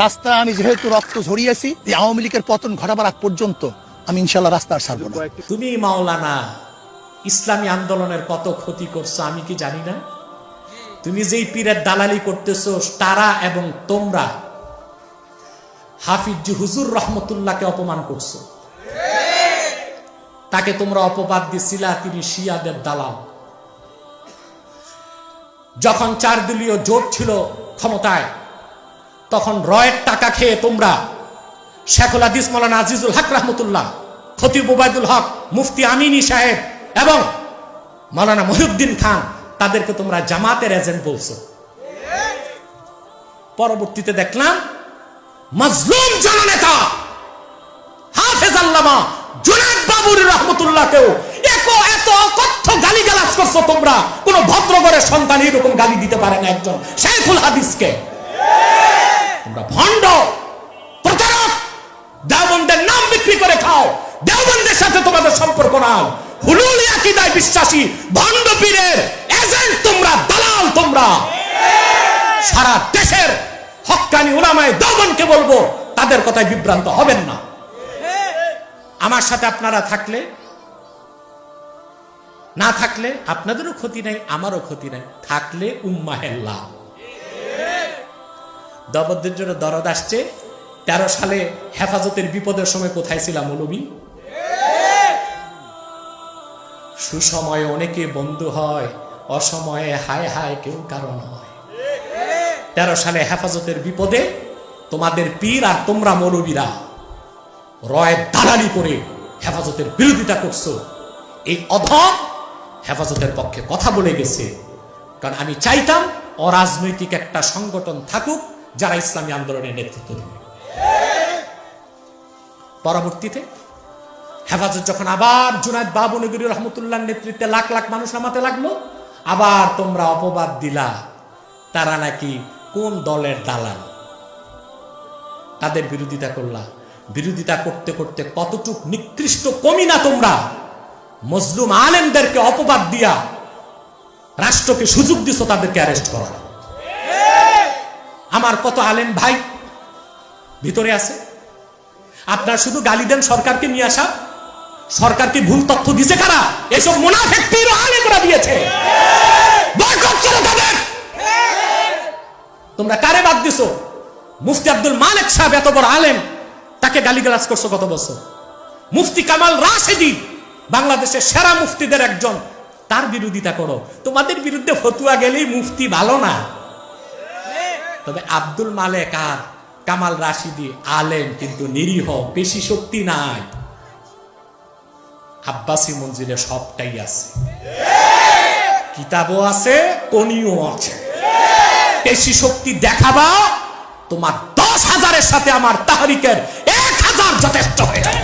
রাস্তায় আমি যেহেতু রক্ত ঝরিয়েছি, এই আওয়ামী লীগের পতন ঘটাবার আগ পর্যন্ত আমি ইনশাল্লাহ রাস্তা আর ছাড়বো তুমি মাওলানা, ইসলামী আন্দোলনের কত ক্ষতি করছ আমি কি জানি না? তুমি যেই পীরের দালালি করতেছো, তারা এবং তোমরা হাফিজ হুজুর রহমতুল্লাহকে অপমান করছ। তাকে তোমরা অপবাদ দিছিলা, তিনি শিয়াদের দালাল। যখন চার দলীয় জোট ছিল ক্ষমতায় তখন রয়ের টাকা খেয়ে তোমরা শেখুল হাদিস, মৌলানা আজিজুল হক রহমতুল্লাহ, খতিব ওবায়দুল হক, মুফতি আমিনী সাহেব এবং মৌলানা মহিউদ্দিন খান, তাদেরকে তোমরা জামাতের এজেন্ট বলছো। পরবর্তীতে দেখলাম মজলুম জননেতা হাফেজ আল্লামা জুনাদ বাবুর রহমতুল্লাহকেও এত অকথ্য গালি গালাজ করছ তোমরা। কোন ভদ্রগরের সন্তান এরকম গালি দিতে পারে না একজন শেখুল হাদিসকে। তোমরা ভণ্ড। প্রতারক, দেওবন্দের নাম বিক্রি করে খাও। দেওবন্দের সাথে তোমাদের সম্পর্ক নাও। হুলুলি আকিদায় বিশ্বাসী, ভণ্ড পীরের এজেন্ট তোমরা, দালাল তোমরা। সারা দেশের হক্কানি উলামায় দেওবনকে বলব, তাদের কথায় বিভ্রান্ত হবেন না। আমার সাথে আপনারা থাকলে, না থাকলে আপনাদেরও ক্ষতি নাই, আমারও ক্ষতি নাই। থাকলে উম্মাহের লাভ। দবদের জন্য দরদ আসছে। তেরো সালে হেফাজতের বিপদের সময় কোথায় ছিলাম, মৌলবী? সুসময়ে অনেকে বন্ধু হয়, অসময়ে হায় হায় কেউ কারণ হয় তেরো সালে হেফাজতের বিপদে তোমাদের পীর আর তোমরা মৌলবীরা রয়ের দালালি করে হেফাজতের বিরোধিতা করছ। এই অধম হেফাজতের পক্ষে কথা বলে গেছে। কারণ আমি চাইতাম অরাজনৈতিক একটা সংগঠন থাকুক যারা ইসলামী আন্দোলনের নেতৃত্ব দেবে। পরবর্তীতে হেফাজত যখন আবার জুনায়দ বাবু নগরী রহমতুল্লাহ নেতৃত্বে লাখ লাখ মানুষ নামাতে লাগল, আবার তোমরা অপবাদ দিলা, তারা নাকি কোন দলের দালাল? তাদের বিরোধিতা করলা। বিরোধিতা করতে করতে কতটুক নিকৃষ্ট কমি না তোমরা? মজলুম আলেমদেরকে অপবাদ দিয়া রাষ্ট্রকে সুযোগ দিছো তাদেরকে অ্যারেস্ট করার। আমার কত আলেম ভাই? ভিতরে আছে। আপনার শুধু গালি দেন সরকারকে নিয়ে আসা। সরকারকে ভুল তথ্য দিছে কারা? এসব মুনাফেক আলেমরা দিয়েছে। তোমরা কারে বাদ দিছো? মুফতি আব্দুল মালিক সাহেব এত বড় আলেম, তাকে গালিগালাজ করছ কত বছর। মুফতি কামাল রাশেদি, বাংলাদেশের সেরা মুফতিদের একজন, তার বিরোধিতা করো। তোমাদের বিরুদ্ধে ফতুয়া গেলেই মুফতি ভালো না। তবে আব্দুল মালেক আর কামাল রাশিদি আলেম কিন্তু নিরীহ পেশি শক্তি নাই। আব্বাসী মঞ্জিলে সবটাই আছে। কিতাবও আছে কনিও আছে। পেশি শক্তি দেখাবা, তোমার দশ হাজারের সাথে আমার তাহারিকের এক হাজার যথেষ্ট হয়ে যাবে।